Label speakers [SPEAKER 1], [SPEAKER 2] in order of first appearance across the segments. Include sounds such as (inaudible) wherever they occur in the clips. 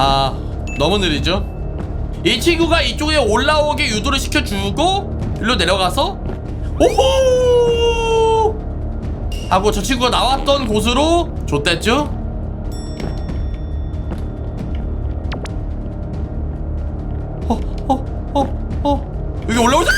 [SPEAKER 1] 아 너무 느리죠? 이 친구가 이쪽에 올라오게 유도를 시켜주고 일로 내려가서 오호 하고 저 친구가 나왔던 곳으로 좆됐죠? 어, 어, 어, 어. 여기 올라오자.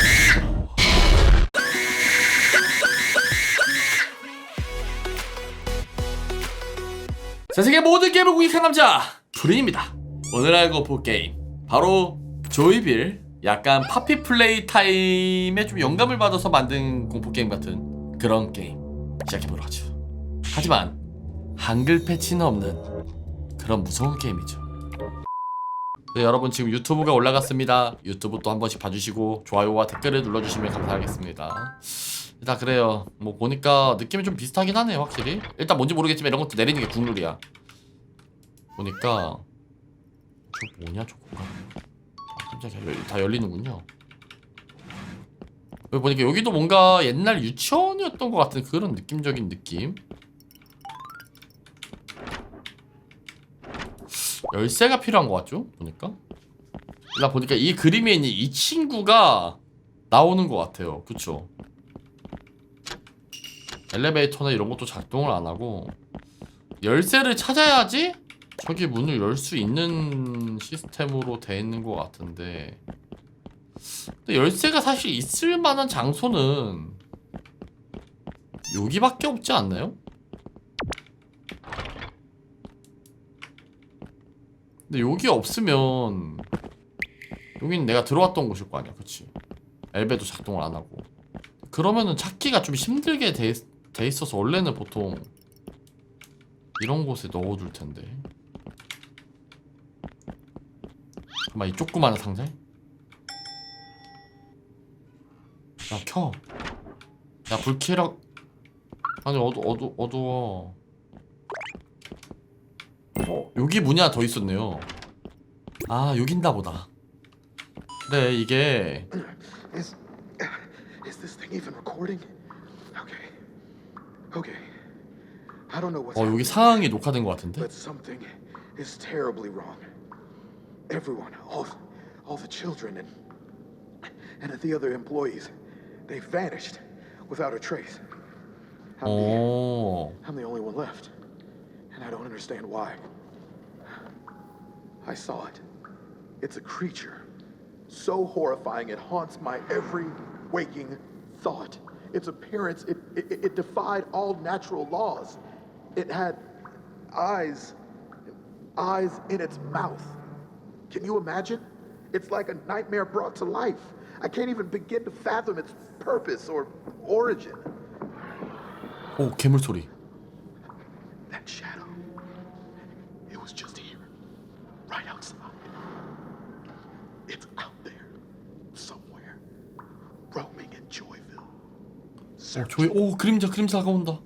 [SPEAKER 1] 자, 세계 모든 게임을 공격한 남자 프린입니다. 오늘 알고 볼 게임 바로 조이빌 약간 파피 플레이 타임에 좀 영감을 받아서 만든 공포 게임 같은 그런 게임 시작해보러 가죠. 하지만 한글 패치는 없는 그런 무서운 게임이죠. 네, 여러분 지금 유튜브가 올라갔습니다. 유튜브 또 한 번씩 봐주시고 좋아요와 댓글을 눌러주시면 감사하겠습니다. 일단 그래요. 뭐 보니까 느낌이 좀 비슷하긴 하네요, 확실히. 일단 뭔지 모르겠지만 이런 것도 내리는 게 국룰이야. 보니까 저 뭐냐 저거가. 아, 깜짝이야. 열- 다 열리는군요. 여기 보니까 여기도 뭔가 옛날 유치원이었던 것 같은 그런 느낌적인 느낌. 열쇠가 필요한 것 같죠? 보니까. 나 보니까 이 그림에 있는 이 친구가 나오는 것 같아요. 그쵸? 엘리베이터나 이런 것도 작동을 안 하고 열쇠를 찾아야지 저기 문을 열 수 있는 시스템으로 돼 있는 것 같은데. 근데 열쇠가 사실 있을 만한 장소는 여기밖에 없지 않나요? 근데 여기 없으면 여긴 내가 들어왔던 곳일 거 아니야. 그치? 엘베도 작동을 안 하고. 그러면은 찾기가 좀 힘들게 돼, 돼 있어서 원래는 보통 이런 곳에 넣어둘 텐데 잠깐만 이 조그마한 상자? 야 켜. 야불 켜라. 아니 어두 어두 어두워. 어 여기 문이 더 있었네요. 아 여긴다 보다. 그래 이게
[SPEAKER 2] Is is this thing even recording? Okay. Okay. I don't know what's
[SPEAKER 1] 어 여기 상황이 녹화된 것 같은데.
[SPEAKER 2] but something is terribly wrong. Everyone, all all the children and and the other employees, they vanished without a trace. I'm the,
[SPEAKER 1] oh.
[SPEAKER 2] I'm the only one left, and I don't understand why. I saw it. It's a creature so horrifying it haunts my every waking thought. Its appearance, it, it, it defied all natural laws. It had eyes, eyes in its mouth. Can you imagine? It's like a nightmare brought to life. I can't even begin to fathom its purpose or origin.
[SPEAKER 1] 오 괴물 소리.
[SPEAKER 2] That shadow, it was just here, right outside. It's out there, somewhere, roaming in Joyville.
[SPEAKER 1] 어 조이 오 그림자 그림자 다가온다.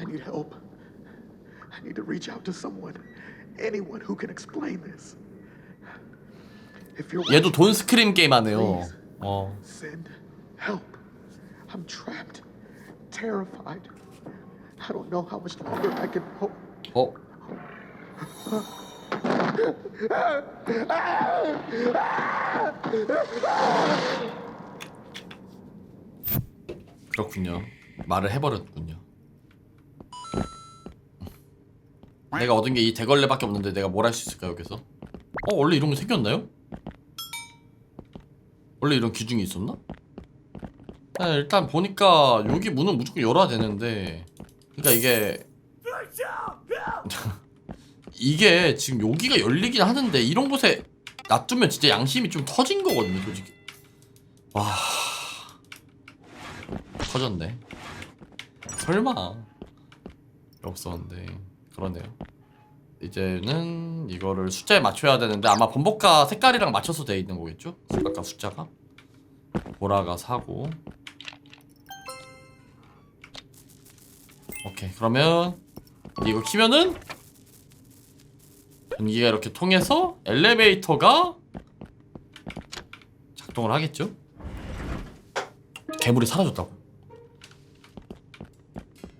[SPEAKER 2] I need help. I need to reach out to someone, anyone who can explain this. If you're
[SPEAKER 1] 얘도 돈 스크림 게임 하네요. 어.
[SPEAKER 2] send help. I'm trapped, terrified. I don't know how much longer I can hope.
[SPEAKER 1] 어. 그렇군요. 말을 해버렸군요. 내가 얻은 게 이 대걸레밖에 없는데 내가 뭘 할 수 있을까 여기서? 어 원래 이런 게 생겼나요? 원래 이런 기준이 있었나? 네, 일단 보니까 여기 문은 무조건 열어야 되는데 그러니까 이게 (laughs) 이게 지금 여기가 열리긴 하는데 이런 곳에 놔두면 진짜 양심이 좀 터진 거거든요 솔직히 와 터졌네 설마 없었는데 그러네요 이제는 이거를 숫자에 맞춰야 되는데 아마 번복과 색깔이랑 맞춰서 돼 있는 거겠죠? 아까 숫자가 보라가 사고 오케이 그러면 이거 키면은 전기가 이렇게 통해서 엘리베이터가 작동을 하겠죠? 괴물이 사라졌다고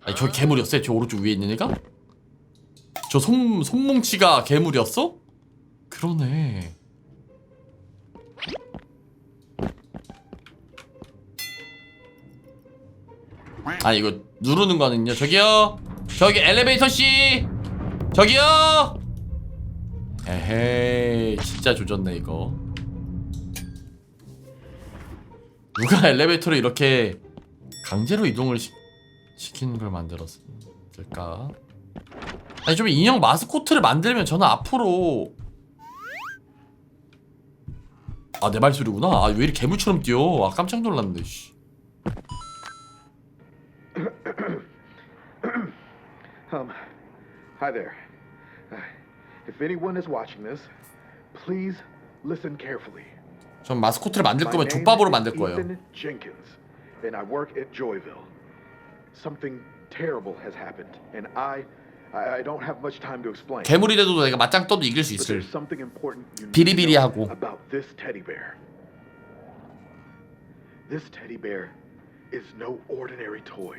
[SPEAKER 1] 아니 저기 괴물이었어요 저 오른쪽 위에 있는 애가? 저 손, 손뭉치가 괴물이었어? 그러네. 아 이거 누르는 거는요 저기요. 저기 엘리베이터 씨. 저기요. 에헤이 진짜 조졌네 이거. 누가 엘리베이터를 이렇게 강제로 이동을 시, 시키는 걸 만들었을까 아니 좀 인형 마스코트를 만들면 저는 앞으로 아 내 말소리구나 아 왜 이렇게 괴물처럼 뛰어 아 깜짝 놀랐네 씨.
[SPEAKER 2] Um, hi there. Uh, if anyone is watching this, please listen carefully.
[SPEAKER 1] 전 마스코트를 만들
[SPEAKER 2] My
[SPEAKER 1] 거면
[SPEAKER 2] name
[SPEAKER 1] 족밥으로
[SPEAKER 2] is
[SPEAKER 1] 만들 거예요
[SPEAKER 2] Ethan Jenkins, and I work at Joyville. Something terrible has happened, and I, I, I don't have much time to explain.
[SPEAKER 1] 괴물이 돼도 내가 맞짱 떠도 이길 수
[SPEAKER 2] But
[SPEAKER 1] 있을
[SPEAKER 2] there's something important you need
[SPEAKER 1] 비리비리하고.
[SPEAKER 2] to know about this teddy bear. This teddy bear is no ordinary toy.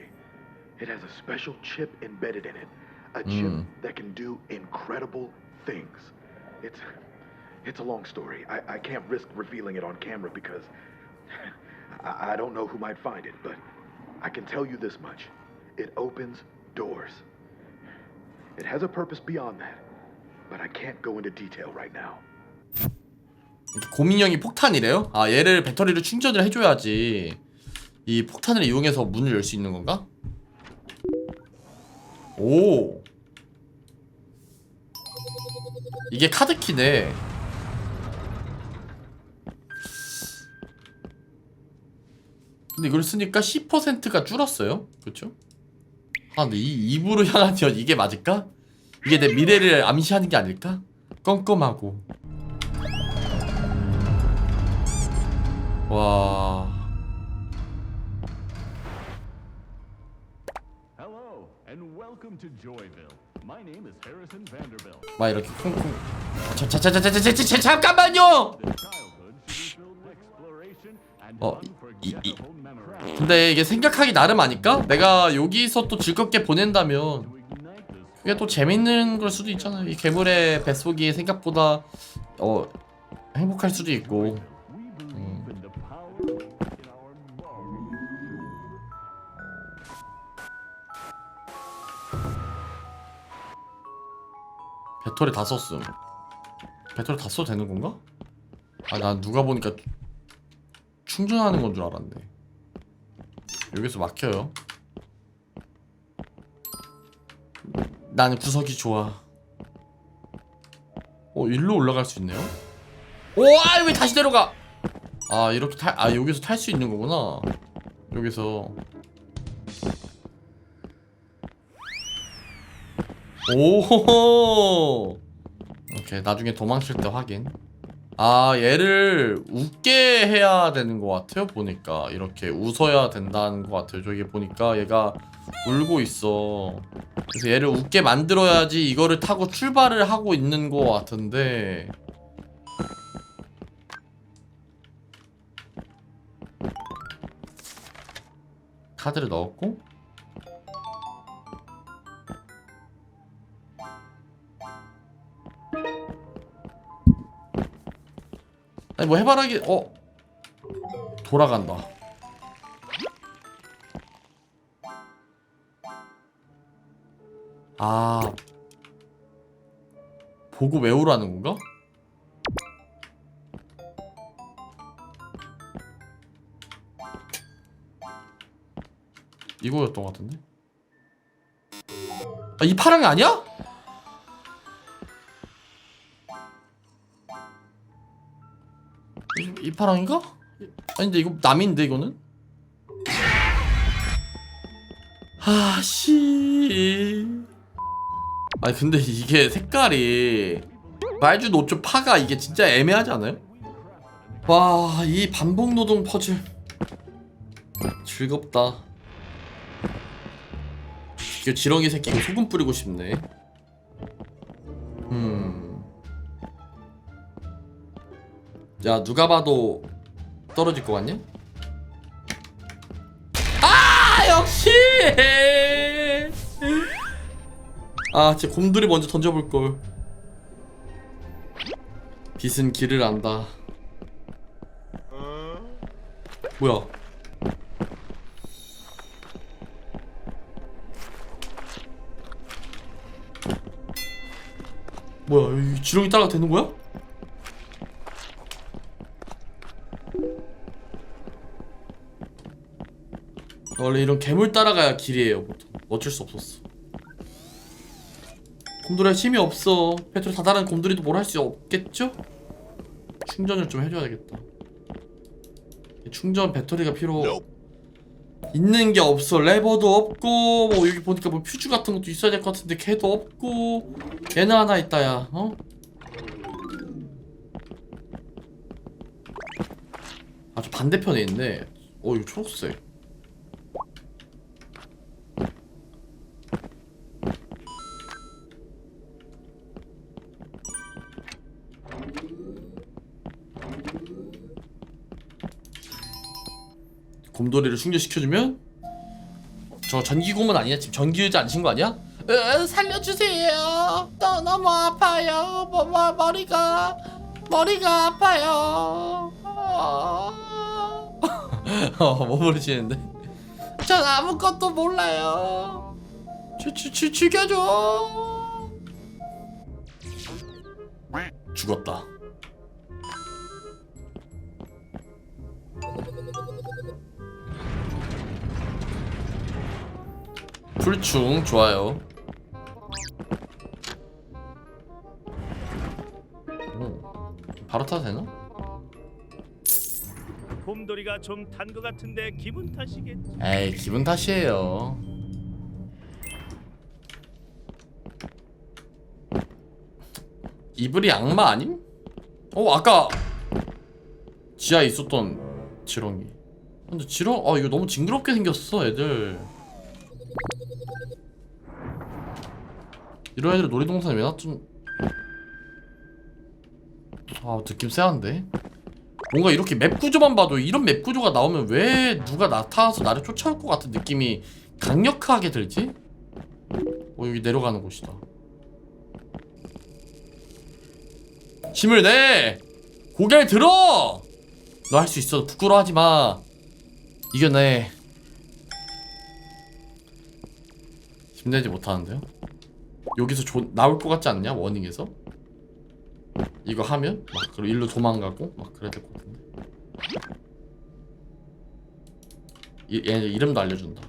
[SPEAKER 2] It has a special chip embedded in it, a chip
[SPEAKER 1] Mm.
[SPEAKER 2] that can do incredible things. It's it's a long story. I, I can't risk revealing it on camera because (laughs) I, I don't know who might find it, but I can tell you this much. It opens doors. It has a purpose beyond that, but I can't go into detail right now.
[SPEAKER 1] 고민형이 폭탄이래요? 아 얘를 배터리를 충전을 해줘야지 이 폭탄을 이용해서 문을 열 수 있는 건가? 오 이게 카드키네 근데 이걸 쓰니까 10%가 줄었어요 그쵸? 아 근데 이 입으로 향한 연 이게 맞을까? 이게 내 미래를 암시하는 게 아닐까? 껌껌하고 와
[SPEAKER 3] Hello, and welcome to Joyville. My name is Harrison Vanderbilt.
[SPEAKER 1] 막 이렇게 쿵쿵 자자자자자자자 잠깐만요 어, 이, 이. 근데 이게 생각하기 나름 아닐까? 내가 여기서 또 즐겁게 보낸다면 그게 또 재밌는 걸 수도 있잖아요 이 괴물의 뱃속이 생각보다 어 행복할 수도 있고
[SPEAKER 3] bones.
[SPEAKER 1] 배터리 다 썼음 배터리 다 써도 되는 건가? 아난 누가 보니까 충전하는 건 줄 알았네. 여기서 막혀요. 나는 구석이 좋아. 어 일로 올라갈 수 있네요? 오아 왜 다시 내려가? 아 이렇게 탈아 여기서 탈 수 있는 거구나. 여기서. 오호호! 오케이 나중에 도망칠 때 확인 아 얘를 웃게 해야 되는 것 같아요 보니까. 이렇게 웃어야 된다는 것 같아요. 저기 보니까 얘가 울고 있어. 그래서 얘를 웃게 만들어야지 이거를 타고 출발을 하고 있는 것 같은데. 카드를 넣었고 아니 뭐 해바라기 어 돌아간다 아 보고 외우라는 건가? 이거였던 것 같은데 아 이 파랑이 아니야? 이, 이 파랑인가? 아닌데 이거 남인데 이거는? 아씨 아니 근데 이게 색깔이 말주 노초 파가 이게 진짜 애매하지 않아요? 와 이 반복 노동 퍼즐 즐겁다 이거 지렁이 새끼 소금 뿌리고 싶네 음. 야 누가 봐도 떨어질 것 같냐? 역시 아 진짜 곰돌이 먼저 던져볼걸 빛은 길을 안다 뭐야 뭐야 여기 지렁이 따라가 되는 거야? 원래 이런 괴물 따라가야 길이에요. 보통 어쩔 수 없었어. 곰돌이가 힘이 없어. 페트로 다다른 곰돌이도 뭘 할 수 없겠죠? 충전을 좀 해줘야 겠다. 충전 배터리가 필요 있는 게 없어. 레버도 없고 뭐 여기 보니까 뭐 퓨즈 같은 것도 있어야 될 것 같은데 걔도 없고 얘는 하나 있다 야 어? 아주 반대편에 있네. 어 이거 초록색 곰돌이를 충전시켜주면 저 전기고문 아니야? 지금 전기의자 안친거 아니야? 으, 살려주세요. 너 너무 아파요. 뭐, 뭐, 머리가 머리가 아파요. 어, (laughs) 뭐 부르시는데? 전 아무것도 몰라요. 죽, 죽, 죽, 죽여줘. 죽었다. 풀충 좋아요. 오, 바로 타도 되나?
[SPEAKER 4] 곰돌이가 좀 탄 것 같은데 기분 탓이겠지.
[SPEAKER 1] 에이 기분 탓이에요. 이불이 악마 아님? 어 아까 지하에 있었던 지렁이. 근데 지렁 아 이거 너무 징그럽게 생겼어 애들. 이런 애들 놀이동산에 왜 놔둔? 아 느낌 쎄한데? 뭔가 이렇게 맵 구조만 봐도 이런 맵 구조가 나오면 왜 누가 나타나서 나를 쫓아올 것 같은 느낌이 강력하게 들지? 어 여기 내려가는 곳이다 힘을 내! 고개를 들어! 너 할 수 있어 부끄러워하지 마 이겨내 힘내지 못하는데요? 여기서 조, 나올 것 같지 않냐? 워닝에서? 이거 하면 막 그리고 일로 도망가고 막 그래야 될 것 같은데. 이, 얘 이름도 알려준다.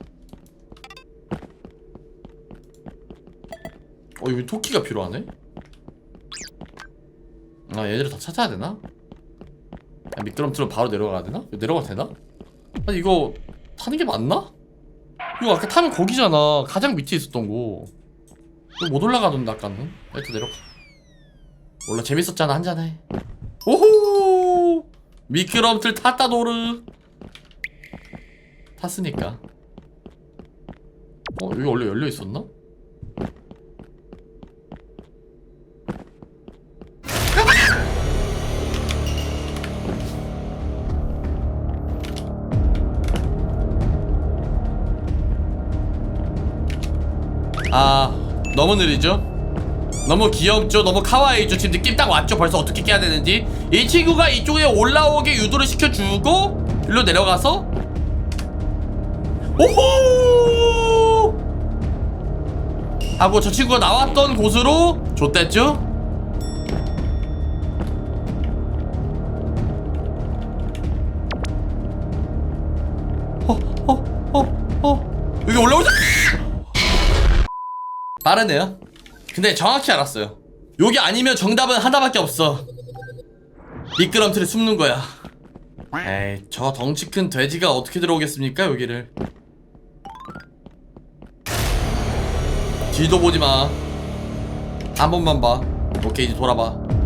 [SPEAKER 1] 어 여기 토끼가 필요하네. 아 얘들을 다 찾아야 되나? 야, 미끄럼틀로 바로 내려가야 되나? 내려가도 되나? 아니 이거 타는 게 맞나? 이거 아까 타면 거기잖아. 가장 밑에 있었던 거. 이거 못 올라가던데 아까는. 일단 내려가. 몰라 재밌었잖아 한잔해 오호 미끄럼틀 탔다 노르 탔으니까 어 여기 원래 열려 있었나? 아 너무 느리죠? 너무 귀엽죠? 너무 카와이죠? 지금 느낌 딱 왔죠? 벌써 어떻게 깨야 되는지 이 친구가 이쪽에 올라오게 유도를 시켜주고 일로 내려가서 오호 하고 저 친구가 나왔던 곳으로 좆됐죠? 어, 어, 어, 어. 여기 올라오자! 빠르네요. 근데 정확히 알았어요. 여기 아니면 정답은 하나밖에 없어. 미끄럼틀에 숨는 거야. 에이, 저 덩치 큰 돼지가 어떻게 들어오겠습니까, 여기를. 뒤도 보지 마. 한 번만 봐. 오케이, 이제 돌아봐.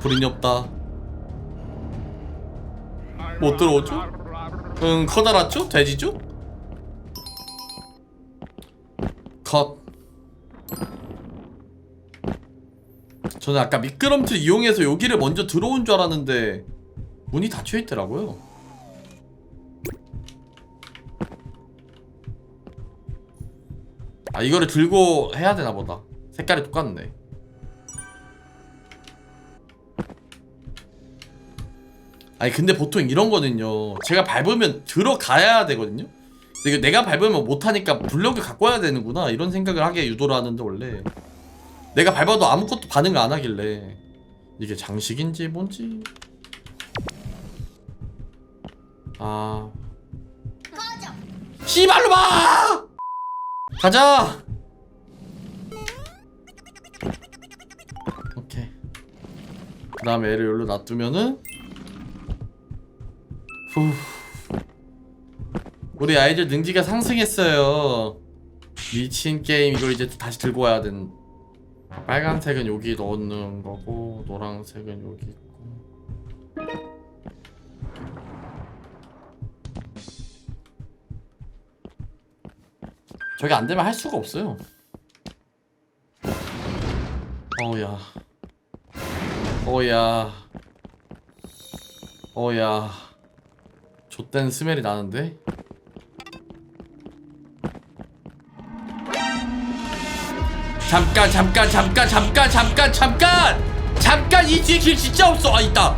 [SPEAKER 1] 불인이 없다. 못 들어오죠? 응, 커다랗죠? 돼지죠? 컷. 저는 아까 미끄럼틀 이용해서 여기를 먼저 들어온 줄 알았는데 문이 닫혀 있더라고요. 아 이거를 들고 해야 되나 보다. 색깔이 똑같네. 아니 근데 보통 이런 거는요. 제가 밟으면 들어가야 되거든요. 근데 내가 밟으면 못하니까 블럭을 갖고 와야 되는구나 이런 생각을 하게 유도를 하는데 원래. 내가 밟아도 아무것도 반응을 안 하길래. 이게 장식인지 뭔지. 아. 씨발로 봐! 가자! 오케이. 그 다음에 애를 여기로 놔두면은 우리 아이들 능지가 상승했어요. 미친 게임 이걸 이제 다시 들고 와야 된. 빨간색은 여기 넣는 거고 노란색은 여기 있고. 저게 안 되면 할 수가 없어요. 어우야. 어우야. 어우야. 좆된 스멜이 나는데 잠깐 잠깐 잠깐 잠깐 잠깐 잠깐! 잠깐 이 뒤에 길 진짜 없어. 아 있다.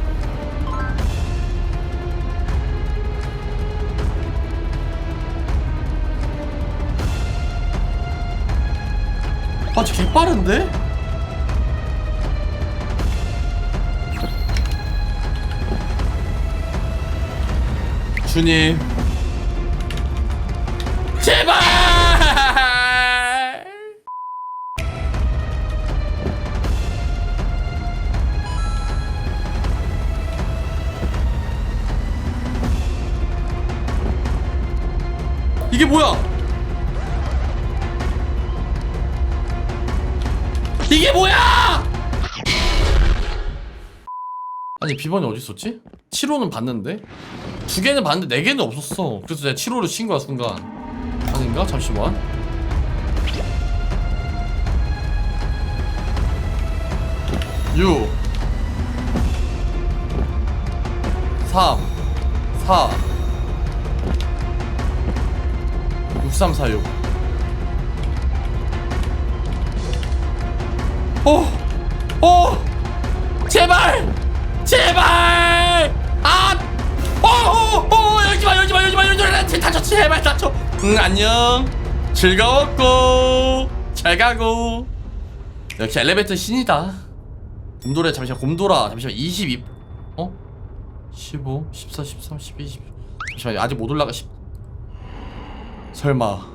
[SPEAKER 1] 아저 개빠른데? 주님. 제발 이게 뭐야? 이게 뭐야? 아니 비번이 어디 있었지? 7호는 봤는데 두 개는 봤는데 네 개는 없었어. 그래서 내가 7호를 친 거야 순간. 아닌가? 잠시만. 유 3 4 6346 오! 오! 제발! 제발! 아! 오! 오! 오! 열지 마! 열지 마! 열지 마! 열지 마! 다쳐! 제발 다쳐! 응 안녕 즐거웠고 잘 가고 역시 엘리베이터 신이다 곰돌아 잠시만 곰돌아 잠시만 22 어? 15 14 13 12 20 잠시만 아직 못 올라가 10 설마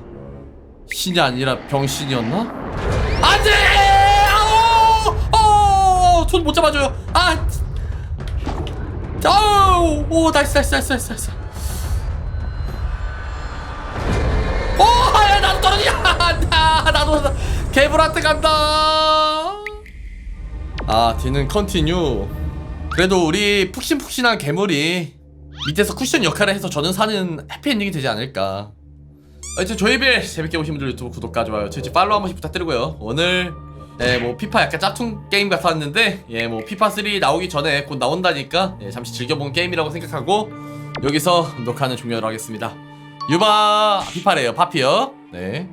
[SPEAKER 1] 신이 아니라 병신이었나? 안돼! 아오! 손못 잡아줘요. 아! 아우! 오, 나이스, 나이스, 나이스, 나이스, 나이스. 오, 야, 나도 떨어지냐? 나, (laughs) 나도 개브라트 간다. 아, 뒤는 컨티뉴. 그래도 우리 푹신푹신한 괴물이 밑에서 쿠션 역할을 해서 저는 사는 해피엔딩이 되지 않을까. 어쨌든 조이빌 재밌게 보신 분들 유튜브 구독과 좋아요 트위치 팔로우 한 번씩 부탁드리고요. 오늘 예, 뭐 피파 약간 짝퉁 게임 같았는데 예, 뭐 피파 3 나오기 전에 곧 나온다니까 예, 잠시 즐겨본 게임이라고 생각하고 여기서 녹화는 종료를 하겠습니다. 유바 피파래요 파피요. 네